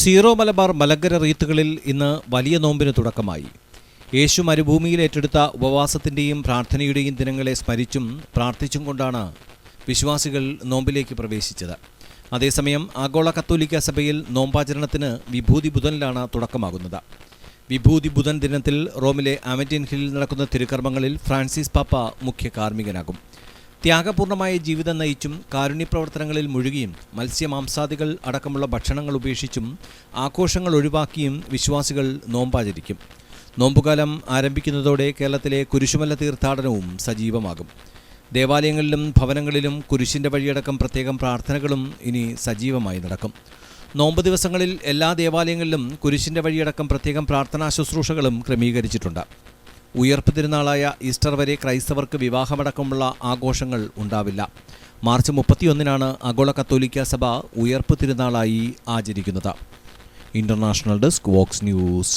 Zero Malabar Malankara റീത്തുകളിൽ ഇന്ന് വലിയ നോമ്പിന് തുടക്കമായി. യേശു മരുഭൂമിയിൽ ഏറ്റെടുത്ത ഉപവാസത്തിന്റെയും പ്രാർത്ഥനയുടെയും ദിനങ്ങളെ സ്മരിച്ചും പ്രാർത്ഥിച്ചും കൊണ്ടാണ് വിശ്വാസികൾ നോമ്പിലേക്ക് പ്രവേശിച്ചത്. അതേസമയം ആഗോള കത്തോലിക്ക സഭയിൽ നോമ്പാചരണത്തിന് വിഭൂതി ബുധനിലാണ് തുടക്കമാകുന്നത്. വിഭൂതി ബുധൻ ദിനത്തിൽ റോമിലെ ആമറ്റിൻ ഹില്ലിൽ നടക്കുന്ന തിരുക്കർമ്മങ്ങളിൽ ഫ്രാൻസിസ് പാപ്പ മുഖ്യ കാർമ്മികനാകും ത്യാഗപൂർണമായ ജീവിതം നയിച്ചും കാരുണ്യപ്രവർത്തനങ്ങളിൽ മുഴുകിയും മത്സ്യമാംസാദികൾ അടക്കമുള്ള ഭക്ഷണങ്ങൾ ഉപേക്ഷിച്ചും ആഘോഷങ്ങൾ ഒഴിവാക്കിയും വിശ്വാസികൾ നോമ്പാചരിക്കും. നോമ്പുകാലം ആരംഭിക്കുന്നതോടെ കേരളത്തിലെ കുരിശുമല തീർത്ഥാടനവും സജീവമാകും. ദേവാലയങ്ങളിലും ഭവനങ്ങളിലും കുരിശിന്റെ വഴിയടക്കം പ്രത്യേകം പ്രാർത്ഥനകളും ഇനി സജീവമായി നടക്കും. നോമ്പ് ദിവസങ്ങളിൽ എല്ലാ ദേവാലയങ്ങളിലും കുരിശിന്റെ വഴിയടക്കം പ്രത്യേകം പ്രാർത്ഥനാ ശുശ്രൂഷകളും ക്രമീകരിച്ചിട്ടുണ്ട്. ഉയർപ്പ് തിരുനാളായ ഈസ്റ്റർ വരെ ക്രൈസ്തവർക്ക് വിവാഹമടക്കമുള്ള ആഘോഷങ്ങൾ ഉണ്ടാവില്ല. മാർച്ച് മുപ്പത്തിയൊന്നിനാണ് ആഗോള കത്തോലിക്ക സഭ ഉയർപ്പ് തിരുനാളായി ആചരിക്കുന്നത്. International desk Vox News.